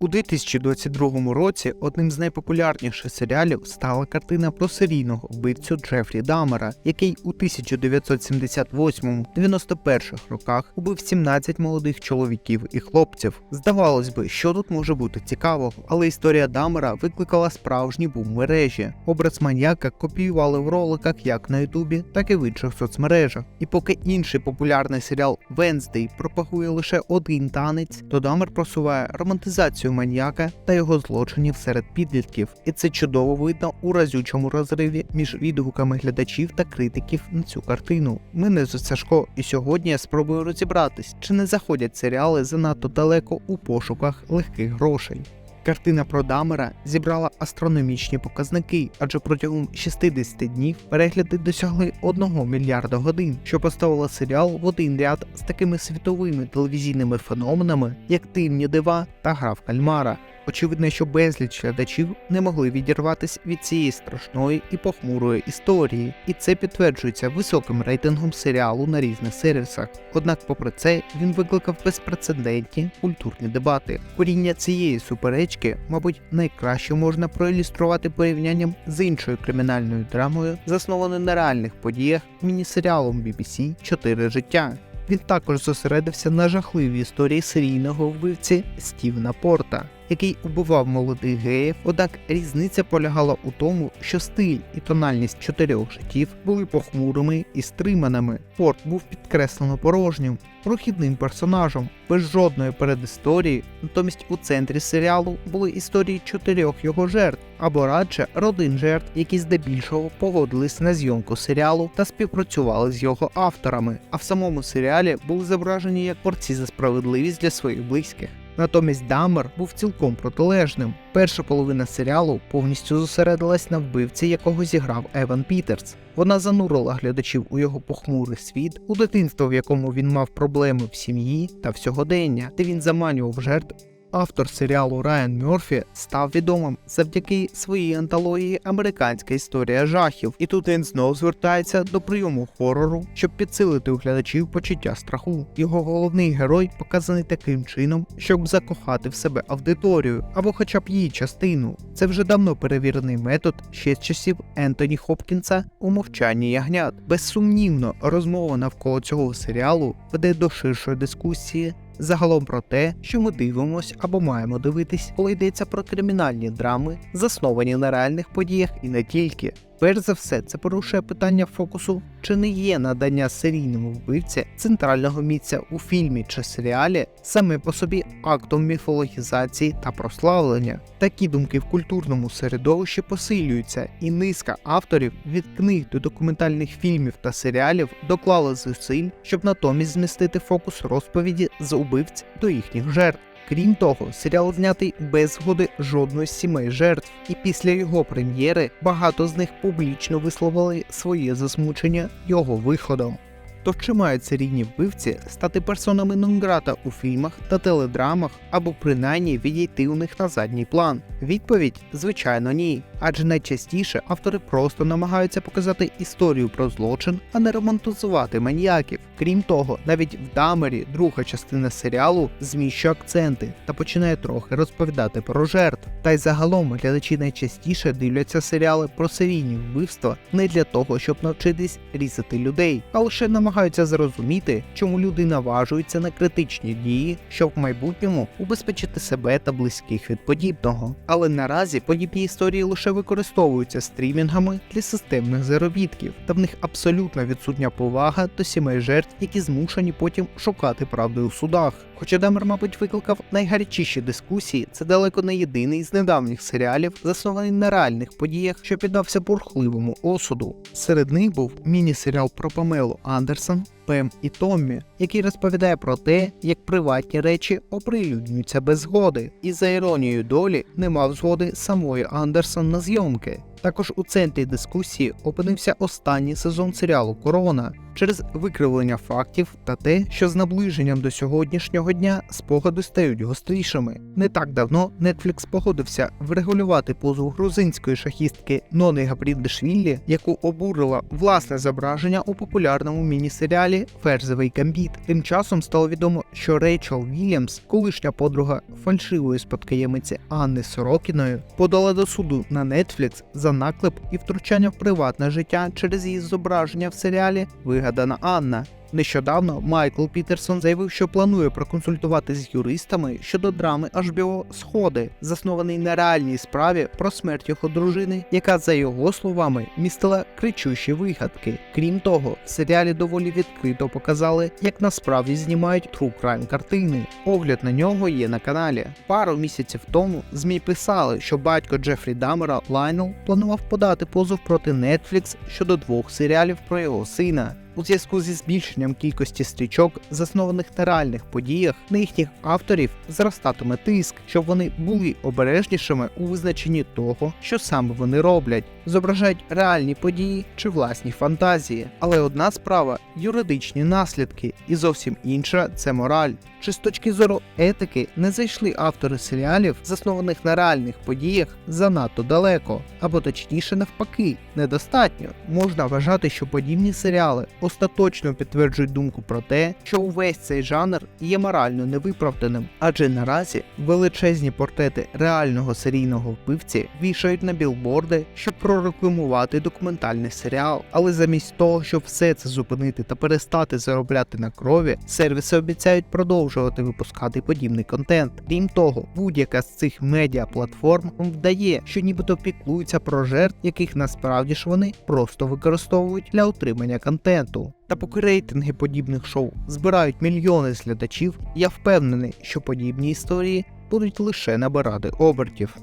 У 2022 році одним з найпопулярніших серіалів стала картина про серійного вбивцю Джефрі Дамера, який у 1978-91 роках убив 17 молодих чоловіків і хлопців. Здавалось би, що тут може бути цікавого, але історія Дамера викликала справжній бум мережі. Образ маньяка копіювали в роликах як на Ютубі, так і в інших соцмережах. І поки інший популярний серіал Венздей пропагує лише один танець, то Дамер просуває романтизацію маньяка та його злочинів серед підлітків, і це чудово видно у разючому розриві між відгуками глядачів та критиків на цю картину. Мене Сашко, і сьогодні я спробую розібратись, чи не заходять серіали занадто далеко у пошуках легких грошей. Картина про Дамера зібрала астрономічні показники, адже протягом 60 днів перегляди досягли 1 мільярда годин, що поставило серіал в один ряд з такими світовими телевізійними феноменами, як Тимні дива та Гра в кальмара. Очевидно, що безліч глядачів не могли відірватися від цієї страшної і похмурої історії, і це підтверджується високим рейтингом серіалу на різних сервісах. Однак, попри це, він викликав безпрецедентні культурні дебати. Коріння цієї суперечки, мабуть, найкраще можна проілюструвати порівнянням з іншою кримінальною драмою, заснованою на реальних подіях міні-серіалом BBC «Чотири життя. Він також зосередився на жахливій історії серійного вбивці Стівена Порта, який убивав молодих геїв, однак різниця полягала у тому, що стиль і тональність чотирьох життів були похмурими і стриманими. Порт був підкреслено порожнім, прохідним персонажем, без жодної передісторії, натомість у центрі серіалу були історії чотирьох його жертв, або радше родин жертв, які здебільшого погодились на зйомку серіалу та співпрацювали з його авторами. А в самому серіалі були зображені як борці за справедливість для своїх близьких. Натомість Дамер був цілком протилежним. Перша половина серіалу повністю зосередилась на вбивці, якого зіграв Еван Пітерс. Вона занурила глядачів у його похмурий світ, у дитинство, в якому він мав проблеми в сім'ї та в сьогодення, де він заманював жертв. Автор серіалу Райан Мьорфі став відомим завдяки своїй антології Американська історія жахів, і тут він знов звертається до прийому хорору, щоб підсилити у глядачів почуття страху. Його головний герой показаний таким чином, щоб закохати в себе аудиторію або хоча б її частину. Це вже давно перевірений метод ще з часів Ентоні Хопкінса у мовчанні ягнят. Безсумнівно, розмова навколо цього серіалу веде до ширшої дискусії загалом про те, що ми дивимося або маємо дивитись, коли йдеться про кримінальні драми, засновані на реальних подіях і не тільки. Перш за все, це порушує питання фокусу, чи не є надання серійному вбивці центрального місця у фільмі чи серіалі саме по собі актом міфологізації та прославлення. Такі думки в культурному середовищі посилюються, і низка авторів від книг до документальних фільмів та серіалів доклали зусиль, щоб натомість змістити фокус розповіді з убивць до їхніх жертв. Крім того, серіал знятий без згоди жодної з сімей жертв, і після його прем'єри багато з них публічно висловили своє засмучення його виходом. То чи мають серійні вбивці стати персонами нон-грата у фільмах та теледрамах або принаймні відійти у них на задній план? Відповідь звичайно ні. Адже найчастіше автори просто намагаються показати історію про злочин, а не романтизувати маніяків. Крім того, навіть в Дамері друга частина серіалу зміщує акценти та починає трохи розповідати про жертв. Та й загалом глядачі найчастіше дивляться серіали про серійні вбивства не для того, щоб навчитись різати людей, а лише намагаються зрозуміти, чому люди наважуються на критичні дії, щоб в майбутньому убезпечити себе та близьких від подібного. Але наразі подібні історії лише використовуються стрімінгами для системних заробітків, та в них абсолютно відсутня повага до сімей жертв, які змушені потім шукати правди у судах. Хоча Дамер, мабуть, викликав найгарячіші дискусії, це далеко не єдиний з недавніх серіалів, заснований на реальних подіях, що піддався бурхливому осуду. Серед них був міні-серіал про Памелу Андерсон, Пем і Томмі, який розповідає про те, як приватні речі оприлюднюються без згоди, і за іронією долі не мав згоди самої Андерсон на зйомки. Також у центрі дискусії опинився останній сезон серіалу Корона через викривлення фактів та те, що з наближенням до сьогоднішнього дня спогади стають гострішими. Не так давно Netflix погодився врегулювати позов грузинської шахістки Нони Габріндишвілі, яку обурила власне зображення у популярному міні-серіалі Ферзевий Гамбіт. Тим часом стало відомо, що Рейчел Вільямс, колишня подруга фальшивої спадкоємиці Анни Сорокіної, подала до суду на Netflix за наклеп і втручання в приватне життя через її зображення в серіалі Вигадана Анна. Нещодавно Майкл Пітерсон заявив, що планує проконсультувати з юристами щодо драми HBO Сходи, заснований на реальній справі про смерть його дружини, яка, за його словами, містила кричущі вигадки. Крім того, в серіалі доволі відкрито показали, як насправді знімають true crime картини. Огляд на нього є на каналі. Пару місяців тому ЗМІ писали, що батько Джефрі Дамера Лайнел планував подати позов проти Netflix щодо двох серіалів про його сина. У зв'язку зі збільшенням кількості стрічок, заснованих на реальних подіях, на їхніх авторів зростатиме тиск, щоб вони були обережнішими у визначенні того, що саме вони роблять, зображають реальні події чи власні фантазії. Але одна справа юридичні наслідки, і зовсім інша це мораль. Чи з точки зору етики не зайшли автори серіалів, заснованих на реальних подіях, занадто далеко, або точніше навпаки, недостатньо. Можна вважати, що подібні серіали остаточно підтверджують думку про те, що увесь цей жанр є морально невиправданим, адже наразі величезні портрети реального серійного вбивці вішають на білборди, щоб прорекламувати документальний серіал. Але замість того, щоб все це зупинити та перестати заробляти на крові, сервіси обіцяють продовжувати випускати подібний контент. Крім того, будь-яка з цих медіаплатформ вдає, що нібито піклуються про жертв, яких насправді ж вони просто використовують для отримання контенту. Та поки рейтинги подібних шоу збирають мільйони слідачів, я впевнений, що подібні історії будуть лише набирати обертів.